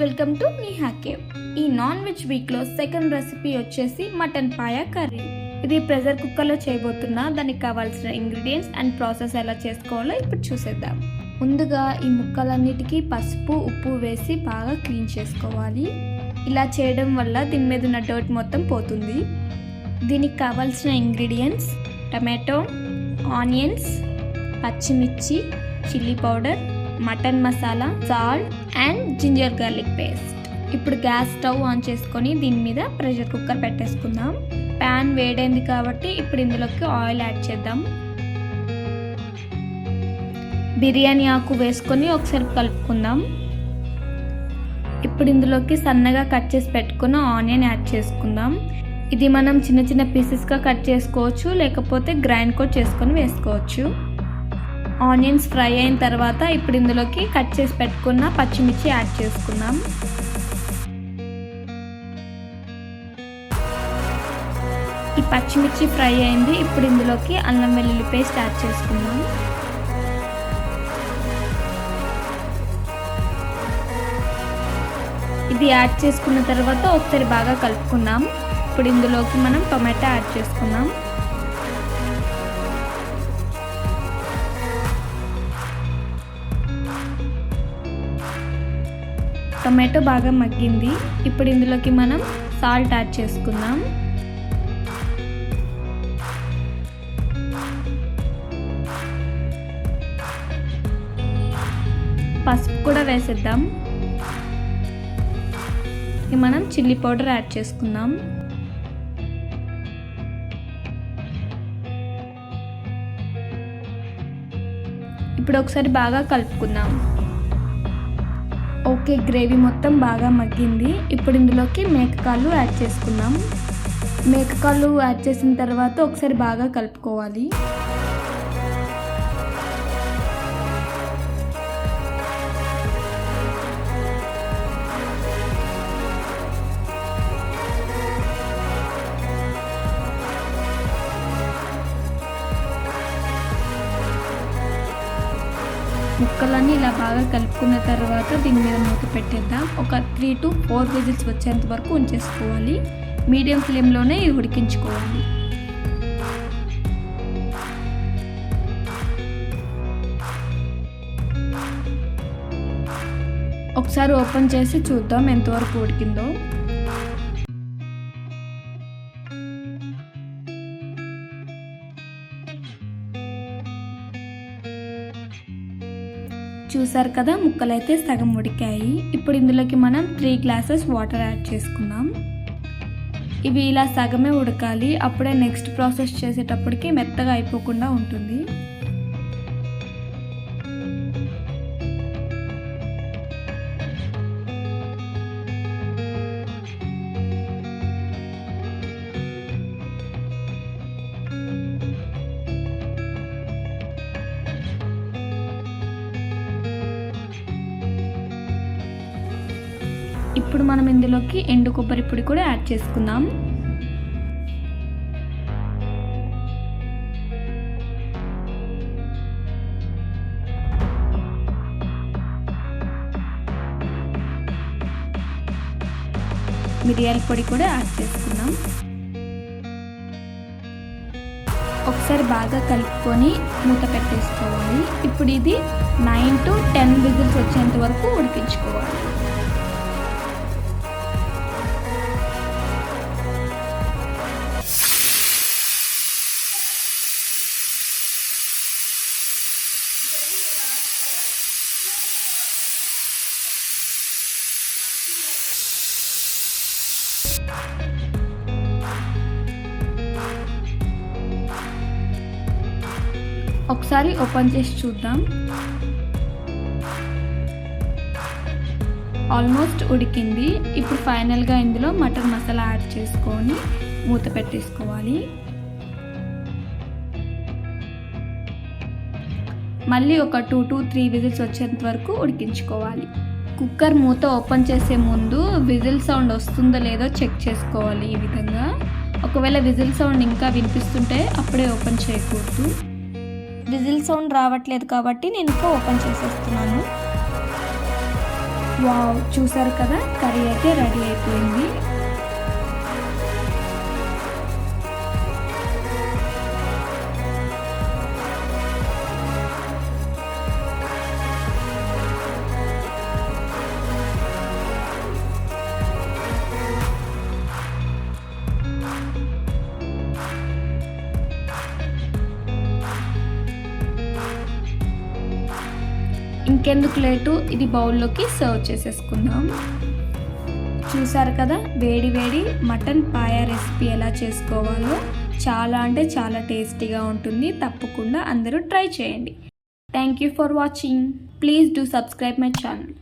Welcome to మీ cave ఈ non veg వీక్లో సెకండ్ రెసిపీ వచ్చేసి మటన్ పాయ కర్రీ. ఇది ప్రెషర్ కుక్కర్లో చేయబోతున్నా దానికి కావాల్సిన ఇంగ్రీడియంట్స్ అండ్ ప్రాసెస్ ఎలా చేసుకోవాలో ఇప్పుడు చూసేద్దాం. ముందుగా ఈ ముక్కలన్నిటికీ పసుపు ఉప్పు వేసి బాగా క్లీన్ చేసుకోవాలి. ఇలా చేయడం వల్ల దీని మీద ఉన్న డర్ట్ మొత్తం పోతుంది. దీనికి కావాల్సిన ఇంగ్రీడియంట్స్ టమాటో ఆనియన్స్ పచ్చిమిర్చి chilli powder mutton masala salt and ginger garlic paste. ఇప్పుడు గ్యాస్ స్టవ్ ఆన్ చేసుకొని దీని మీద ప్రెషర్ కుక్కర్ పెట్టేసుకుందాం. ప్యాన్ వేడైంది కాబట్టి ఇప్పుడు ఇందులోకి ఆయిల్ యాడ్ చేద్దాం. బిర్యానీ ఆకు వేసుకొని ఒకసారి కలుపుకుందాం. ఇప్పుడు ఇందులోకి సన్నగా కట్ చేసి పెట్టుకున్న ఆనియన్ యాడ్ చేసుకుందాం. ఇది మనం చిన్న చిన్న పీసెస్గా కట్ చేసుకోవచ్చు లేకపోతే గ్రైండ్ కూడా చేసుకొని వేసుకోవచ్చు. ఆనియన్స్ ఫ్రై అయిన తర్వాత ఇప్పుడు ఇందులోకి కట్ చేసి పెట్టుకున్న పచ్చిమిర్చి యాడ్ చేసుకున్నాం ఈ పచ్చిమిర్చి ఫ్రై అయింది. ఇప్పుడు ఇందులోకి అల్లం వెల్లుల్లి పేస్ట్ యాడ్ చేసుకున్నాం ఇది యాడ్ చేసుకున్న తర్వాత ఒకసారి బాగా కలుపుకున్నాం ఇప్పుడు ఇందులోకి మనం టొమాటో యాడ్ చేసుకున్నాం టొమాటో బాగా మగ్గింది. ఇప్పుడు ఇందులోకి మనం సాల్ట్ యాడ్ చేసుకుందాం. పసుపు కూడా వేసేద్దాం. మనం చిల్లీ పౌడర్ యాడ్ చేసుకుందాం. ఇప్పుడు ఒకసారి బాగా కలుపుకుందాం. ఓకే గ్రేవీ మొత్తం బాగా మగ్గింది. ఇప్పుడు ఇందులోకి మేకకాళ్ళు యాడ్ చేసుకుందాం. మేకకాళ్ళు యాడ్ చేసిన తర్వాత ఒకసారి బాగా కలుపుకోవాలి. ముక్కలన్నీ ఇలా బాగా కలుపుకున్న తర్వాత దీని మీద మూత పెట్టేద్దాం. ఒక త్రీ టు ఫోర్ విజిల్స్ వచ్చేంత వరకు ఉంచేసుకోవాలి. మీడియం ఫ్లేమ్లోనే ఇవి ఉడికించుకోవాలి. ఒకసారి ఓపెన్ చేసి చూద్దాం ఎంతవరకు ఉడికిందో. చూసారు కదా ముక్కలైతే సగం ఉడికాయి. ఇప్పుడు ఇందులోకి మనం త్రీ గ్లాసెస్ వాటర్ యాడ్ చేసుకుందాం. ఇవి ఇలా సగమే ఉడకాలి. అప్పుడే నెక్స్ట్ ప్రాసెస్ చేసేటప్పటికి మెత్తగా అయిపోకుండా ఉంటుంది. ఇప్పుడు మనం ఇందులోకి ఎండు కొబ్బరి పొడి కూడా యాడ్ చేసుకుందాం. మిరియాల పొడి కూడా యాడ్ చేసుకుందాం. ఒకసారి బాగా కలుపుకొని మూత పెట్టేసుకోవాలి. ఇప్పుడు ఇది నైన్ టు టెన్ విజిల్స్ వచ్చేంత వరకు ఉడికించుకోవాలి. ఒకసారి ఓపెన్ చేసి చూద్దాం. ఆల్మోస్ట్ ఉడికింది. ఇప్పుడు ఫైనల్గా ఇందులో మటన్ మసాలా యాడ్ చేసుకొని మూత పెట్టేసుకోవాలి. మళ్ళీ ఒక టూ టు త్రీ విజిల్స్ వచ్చేంత వరకు ఉడికించుకోవాలి. కుక్కర్ మూత ఓపెన్ చేసే ముందు విజిల్ సౌండ్ వస్తుందో లేదో చెక్ చేసుకోవాలి ఈ విధంగా. ఒకవేళ విజిల్ సౌండ్ ఇంకా వినిపిస్తుంటే అప్పుడే ఓపెన్ చేయకూడదు. విజిల్ సౌండ్ రావట్లేదు కాబట్టి నేను ఇంకా ఓపెన్ చేసేస్తున్నాను. వావ్ చూసారు కదా? కర్రీ అయితే రెడీ అయిపోయింది. ఇంకెందుకు లేటు? ఇది బౌల్లోకి సర్వ్ చేసేసుకుందాం. చూసారు కదా వేడి వేడి మటన్ పాయ రెసిపీ ఎలా చేసుకోవాలో? చాలా అంటే చాలా టేస్టీగా ఉంటుంది. తప్పకుండా అందరూ ట్రై చేయండి. Thank you for watching please do subscribe my channel